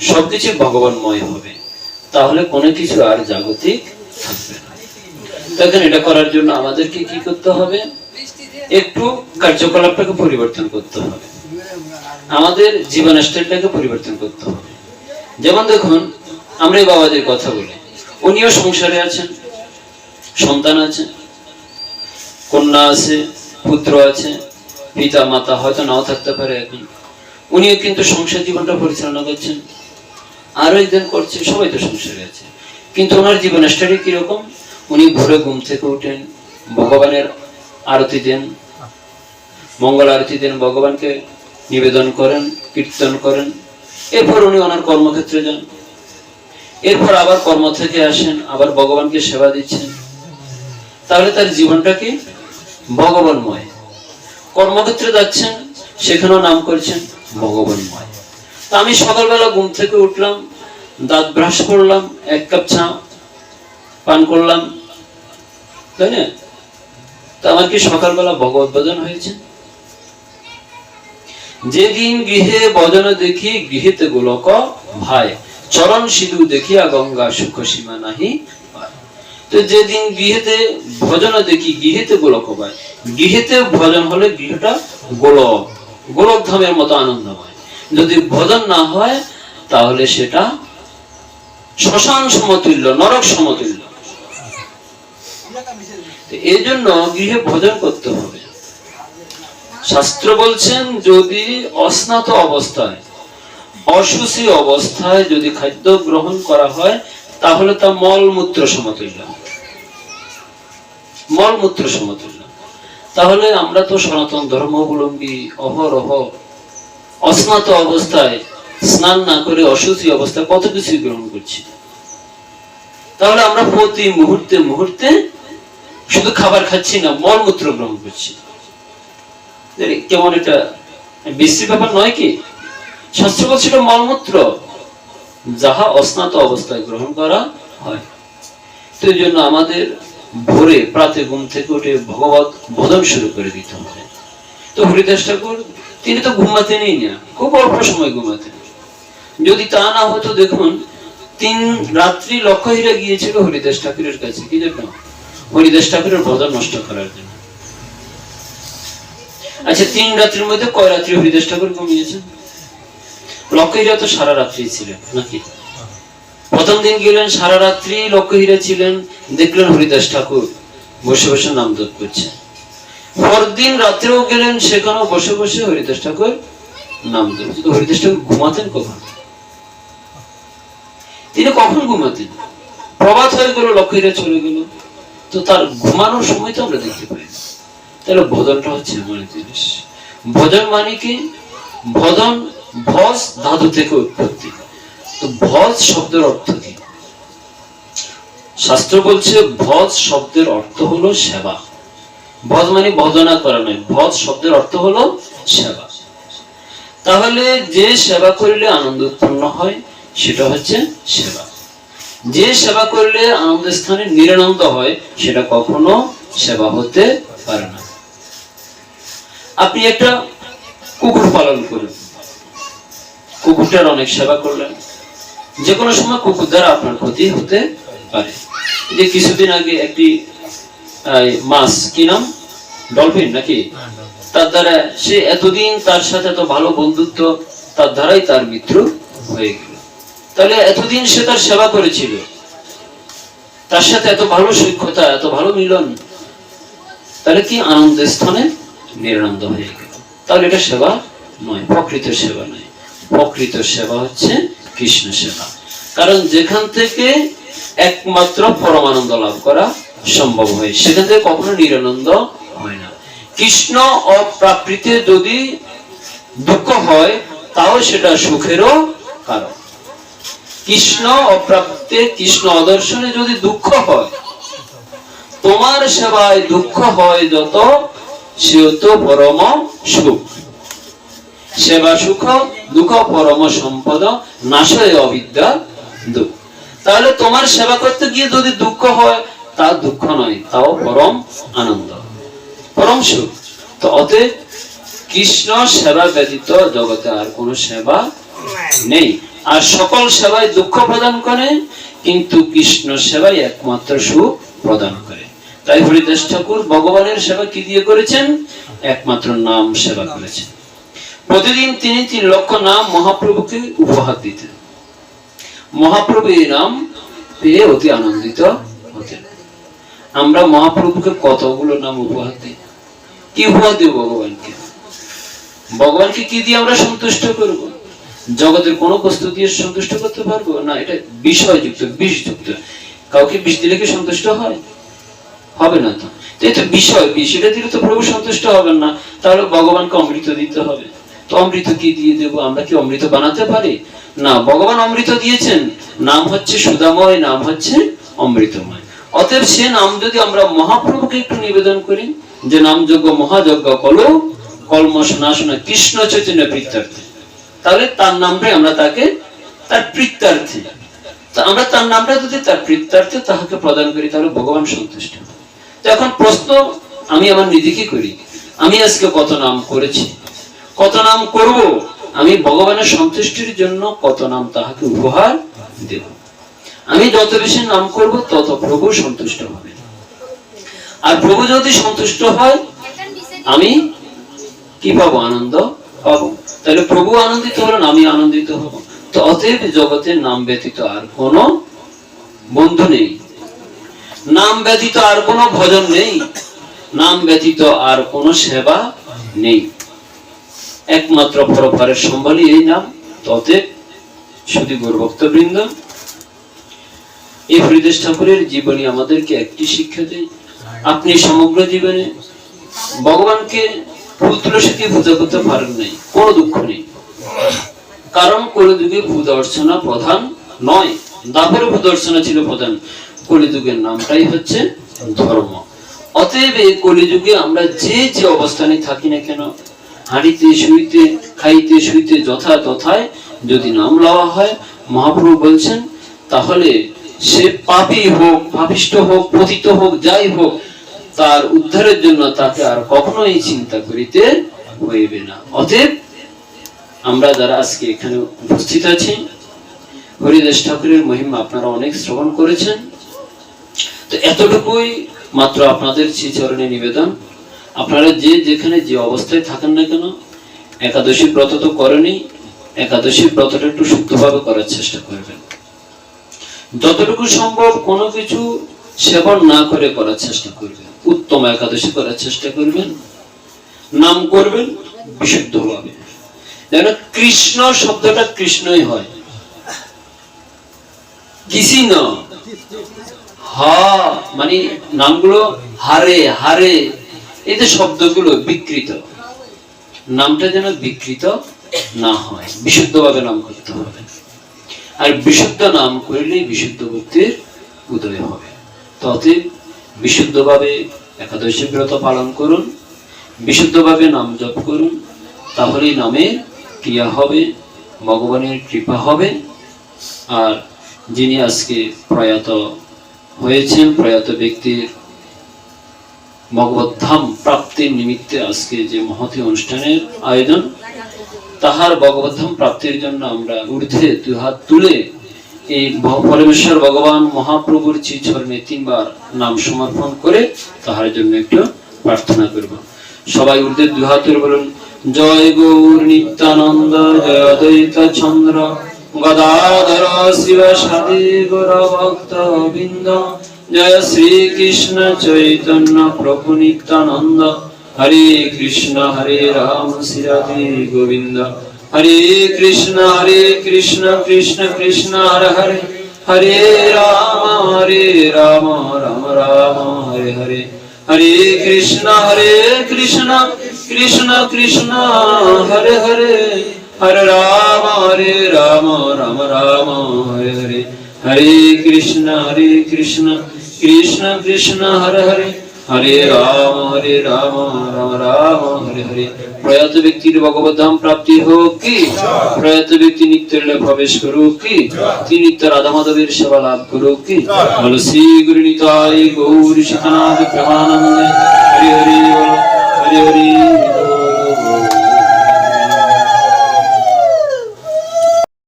সবকিছু ভগবানময় হবে। তাহলে কোনো কিছু আর জাগতিক থাকবে না। এটা করার জন্য আমাদেরকে কি করতে হবে? একটু কার্যকলাপটাকে পরিবর্তন করতে হবে। আমাদের জীবন স্টাইলটাকে পরিবর্তন করতে হবে। যেমন দেখুন, আমরা এই বাবাদের কথা বলি। উনিও সংসারে আছেন, সন্তান আছে কন্যা আছে, পুত্র আছে, পিতা, মাতা হয়তো নাও থাকতে পারে এখন। উনিও কিন্তু সংসার জীবনটা পরিচালনা করছেন। আরও একজন করছে সবাই তো সংসারে আছে। কিন্তু ওনার জীবন স্টাইল কীরকম? উনি ভোরে ঘুম থেকে উঠেন, ভগবানের আরতি দেন, মঙ্গল আরতি দেন, ভগবানকে নিবেদন করেন, কীর্তন করেন। এরপর উনি ওনার কর্মক্ষেত্রে যান। এরপর আবার কর্ম থেকে আসেন, আবার ভগবানকে সেবা দিচ্ছেন। তাহলে তার জীবনটা কি? ভগবানময়। কর্মক্ষেত্রে যাচ্ছেন, সেখানেও নাম করছেন, ভগবানময়। তা আমি সকালবেলা ঘুম থেকে উঠলাম, দাঁত ব্রাশ করলাম, এক কাপ চা পান করলাম, তাই না? তা আমার কি সকালবেলা ভগবত ভজন হয়েছে? যেদিন গৃহে ভজন দেখি, গৃহেতে গোলক ভাই চরণ সিধু দেখিয়া গঙ্গা সুখ সীমা নাহি। তো যেদিন গৃহেতে ভজন দেখি, গৃহেতে গোলক ভাই গৃহেতে ভজন হলে গৃহটা গোলক গোলক ধামের মতো আনন্দময়। যদি ভজন না হয়, তাহলে সেটা শ্মশান সমতুল্য, নরক সমতুল্য। এই জন্য গৃহে ভজন করতে হবে। শাস্ত্র বলছেন, যদি অস্নাত অবস্থায় অসুচি অবস্থায় যদি খাদ্য গ্রহণ করা হয়, তাহলে তা মলমূত্র সমতুল্য। মলমূত্র সমতুল্য। তাহলে আমরা তো সনাতন ধর্মাবলম্বী, অহরহ অস্নাত অবস্থায় স্নান না করে অসুচি অবস্থায় কত কিছু গ্রহণ করছি? তাহলে আমরা প্রতি মুহূর্তে মুহূর্তে শুধু খাবার খাচ্ছি না, মলমূত্র গ্রহণ করছি। কেমন এটা বিশ্রী ব্যাপার নয় কি? শাস্ত্র বলছিল মলমূত্র, যাহা অস্নাত অবস্থায় গ্রহণ করা হয়। তো এই জন্য আমাদের ভোরে, প্রাতে ঘুম থেকে উঠে ভগবত ভজন শুরু করে দিতে হবে। তো হরিদাস ঠাকুর তিনি তো ঘুমাতেনই না। খুব অল্প সময় ঘুমাতেন। যদি তা না হতো, দেখুন, তিন রাত্রি লক্ষ্য হীরা গিয়েছিল হরিদাস ঠাকুরের কাছে। কি জন্য হরিদাস ঠাকুরের ভজন নষ্ট করার জন্য। আচ্ছা তিন রাত্রির মধ্যে কয় রাত্রি হরিদাস ঠাকুর ঘুমিয়েছেন? লক্ষ্যহীরা তো সারা রাত্রি ছিলেন, নাকি? প্রথম দিন গেলেন, সারা রাত্রি লক্ষ্যহীরা ছিলেন, দেখলেন হরিদাস ঠাকুর বসে বসে নাম জপ করছে পরদিন রাত্রেও গেলেন, সেখানেও বসে বসে হরিদাস ঠাকুর নাম জপ হরিদাস ঠাকুর ঘুমাতেন কখন? তিনি কখন ঘুমাতেন? প্রভাত হয়ে গেল লক্ষ্যহীরা চলে গেল। তো তার ঘুমানোর সময় তো আমরা দেখতে পাই তাহলে ভজনটা হচ্ছে এমন জিনিস। ভজন মানে কি? ভজন, ভজ ধাতু থেকে উৎপত্তি। তো ভজ শব্দের অর্থ কি? শাস্ত্র বলছে, ভজ শব্দের অর্থ হলো সেবা। ভজ মানে ভজনা করা নয়। ভজ শব্দের অর্থ হলো সেবা। তাহলে যে সেবা করলে আনন্দ উৎপন্ন হয়, সেটা হচ্ছে সেবা। যে সেবা করলে আনন্দ স্থানে নিরানন্দ হয়, সেটা কখনো সেবা হতে পারে না। আপনি একটা কুকুর পালন করুন। কুকুরটার অনেক সেবা করলেন। যে কোনো সময় কুকুর দ্বারা আপনার ক্ষতি হতে পারে। যে কিছুদিন আগে একটি মাছ কি নাম? ডলফিন নাকি? তার দ্বারা সে এতদিন তার সাথে এত ভালো বন্ধুত্ব তার দ্বারাই তার মৃত্যু হয়ে গেল। তাহলে এতদিন সে তার সেবা করেছিল। তার সাথে এত ভালো সৈক্যতা এত ভালো মিলন তাহলে কি আনন্দ স্থানে নিরানন্দ হয়ে গেল? তাহলে এটা সেবা নয় প্রকৃত সেবা নয়। প্রকৃত সেবা হচ্ছে কৃষ্ণ সেবা। কারণ যেখান থেকে একমাত্র পরমানন্দ লাভ করা সম্ভব হয়। সেখান থেকে কখনো নিরানন্দ হয় না। কৃষ্ণ অপ্রাকৃতে যদি দুঃখ হয়, তাও সেটা সুখেরও কারণ। কৃষ্ণ অপ্রাপ্তে কৃষ্ণ অদর্শনে যদি দুঃখ হয়, তোমার সেবায় দুঃখ হয় যত সে তো পরম সুখ। সেবা সুখ, দুঃখ, পরম সম্পদ, নাশয় অবিদ্যা দুঃখ। তাহলে তোমার সেবা করতে গিয়ে যদি দুঃখ হয় তা দুঃখ নয়, তাও পরম আনন্দ। পরম সুখ। তো অতএব কৃষ্ণ সেবা ব্যতীত জগতে আর কোনো সেবা নেই। আর সকল সেবায় দুঃখ প্রদান করে, কিন্তু কৃষ্ণ সেবায় একমাত্র সুখ প্রদান করে। তাই হরিদাস ঠাকুর ভগবানের সেবা কি দিয়ে করেছেন? একমাত্র নাম সেবা করেছেন। প্রতিদিন তিনি তিন লক্ষ নাম মহাপ্রভুকে উপহার দিতেন। মহাপ্রভু এই নাম পেয়ে অতি আনন্দিত হতেন। আমরা মহাপ্রভুকে কতগুলো নাম উপহার দিই? কি উপহার দেব ভগবানকে? ভগবানকে কি দিয়ে আমরা সন্তুষ্ট করব? জগতের কোন বস্তু দিয়ে সন্তুষ্ট করতে পারব? না, এটা বিষয়যুক্ত, বিষযুক্ত। কাউকে বিষ দিলে কি সন্তুষ্ট হয়? হবে না তো। তো এটা বিষয় বিষ এটা দিলে তো প্রভু সন্তুষ্ট হবেন না। তাহলে ভগবানকে অমৃত দিতে হবে। তো অমৃত কি দিয়ে দেব? আমরা কি অমৃত বানাতে পারি? না, ভগবান অমৃত দিয়েছেন। নাম হচ্ছে সুদাময়, নাম হচ্ছে অমৃতময়। অতএব সে নাম যদি আমরা মহাপ্রভুকে একটু নিবেদন করি, যে নাম যজ্ঞ, মহাযজ্ঞ, কলো কলমশ নাশনা কৃষ্ণ, চৈতন্য প্রীত্যার্থে তাহলে তার নামটাই আমরা তাকে, তার প্রীত্যার্থে আমরা তার নামটা যদি তার প্রীত্যার্থে তাহাকে প্রদান করি, তাহলে ভগবান সন্তুষ্ট তো এখন প্রশ্ন আমি আমার নিজেকে করি, আমি আজকে কত নাম করেছি? কত নাম করব? আমি ভগবানের সন্তুষ্টির জন্য কত নাম তাহাকে উপহার দেব? আমি যত বেশি নাম করব, তত প্রভু সন্তুষ্ট হবে। আর প্রভু যদি সন্তুষ্ট হয়, আমি কি পাবো? আনন্দ পাবো। তাহলে প্রভু আনন্দিত হলেন, আমি আনন্দিত হব। তো অতএব জগতের নাম ব্যতীত আর কোনো বন্ধু নেই। নাম ব্যতীত আর কোনো ভজন নেই। নাম ব্যতীত আর কোনো সেবা নেই। একমাত্র পরপারের সম্বলই এই নাম। ততে শুধু ভক্তবৃন্দ এই হরিদেশ ঠাকুরের জীবনী আমাদেরকে একটি শিক্ষা দেয়। আপনি সমগ্র জীবনে ভগবানকে ফুল তুলসীকে পূজা করতে পারেন নাই, কোনো দুঃখ নেই। কারণ কলিযুগে পূজা অর্চনা প্রধান নয় দাপরে পূজা অর্চনা ছিল প্রধান। কলিযুগের নামটাই হচ্ছে ধর্ম। অতএব এই কলিযুগে আমরা যে যে অবস্থানে থাকি না কেন, হাঁড়িতে, শুইতে, খাইতে, শুইতে যথা তথায় যদি নাম লওয়া হয়, মহাপ্রভু বলছেন, তাহলে সে পাপী হোক পাপিষ্ট হোক, পতিত হোক, যাই হোক, তার উদ্ধারের জন্য তাকে আর কখনোই চিন্তা করিতে হইবে না। অতএব আমরা যারা আজকে এখানে উপস্থিত আছি, হরিদাস ঠাকুরের মহিমা আপনারা অনেক শ্রবণ করেছেন। তো এতটুকুই মাত্র আপনাদের শ্রীচরণে নিবেদন। আপনারা যে যেখানে যে অবস্থায় থাকেন না কেন, একাদশী ব্রত তো করেনি একাদশী ব্রতটা একটু শুদ্ধভাবে করার চেষ্টা করবেন। যতটুকু সম্ভব কোনো কিছু সেবন না করে করার চেষ্টা করবেন। উত্তম একাদশী করার চেষ্টা করবেন। নাম করবেন বিশুদ্ধভাবে যেন কৃষ্ণ শব্দটা কৃষ্ণই হয়। কিসি না? হা মানে নামগুলো হারে হারে। এই যে শব্দগুলো বিকৃত। নামটা যেন বিকৃত না হয়। বিশুদ্ধভাবে নাম করতে হবে। আর বিশুদ্ধ নাম করলে বিশুদ্ধ বুদ্ধির উদয় হবে। তবে বিশুদ্ধভাবে একাদশী ব্রত পালন করুন, বিশুদ্ধভাবে নাম জপ করুন, তাহলেই নামে ক্রিয়া হবে, ভগবানের কৃপা হবে। আর যিনি আজকে প্রয়াত হয়েছেন, প্রয়াত ব্যক্তির ভগবত ধাম প্রাপ্তির নিমিত্তে আজকে যে মহতি অনুষ্ঠানের আয়োজন তাহার ভগবত ধাম প্রাপ্তির জন্য আমরা ঊর্ধ্বে দুই হাত তুলে এই পরমেশ্বর ভগবান মহাপ্রভুর চরণে তিনবার নাম সমর্পণ করে তাহার জন্য একটু প্রার্থনা করব। সবাই ঊর্ধ্বে দুই হাত তুলে বলুন, জয় গৌর নিত্যানন্দ, জয় অদ্বৈত চন্দ্র, গদাধর শিব সাদি গৌর ভক্ত বৃন্দ, জয় শ্রীকৃষ্ণ চৈতন্য প্রভু নিত্যানন্দ হরে কৃষ্ণ, হরে রাম শ্রী গোবিন্দ। হরে কৃষ্ণ হরে কৃষ্ণ কৃষ্ণ কৃষ্ণ, হরে হরে। হরে রাম হরে রাম রাম রাম, হরে হরে। হরে কৃষ্ণ হরে কৃষ্ণ কৃষ্ণ কৃষ্ণ, হরে হরে। হরে রাম হরে রাম রাম রাম, হরে হরে। হরে কৃষ্ণ হরে কৃষ্ণ কৃষ্ণ কৃষ্ণ, হরে হরে। হরে রাম হরে রাম রাম রাম, হরে হরে। প্রয়াত ব্যক্তির ভগবত ধাম প্রাপ্তি হোক কি? প্রয়াত ব্যক্তি নিত্য লীলা প্রবেশ করুক কি? তিনি নিত্য রাধা মাধবের সেবা লাভ করুক কি? বল শ্রী গুরু নিতাই গৌরী সীতানাথ প্রেমানন্দে। হরে হরে হরে হরে।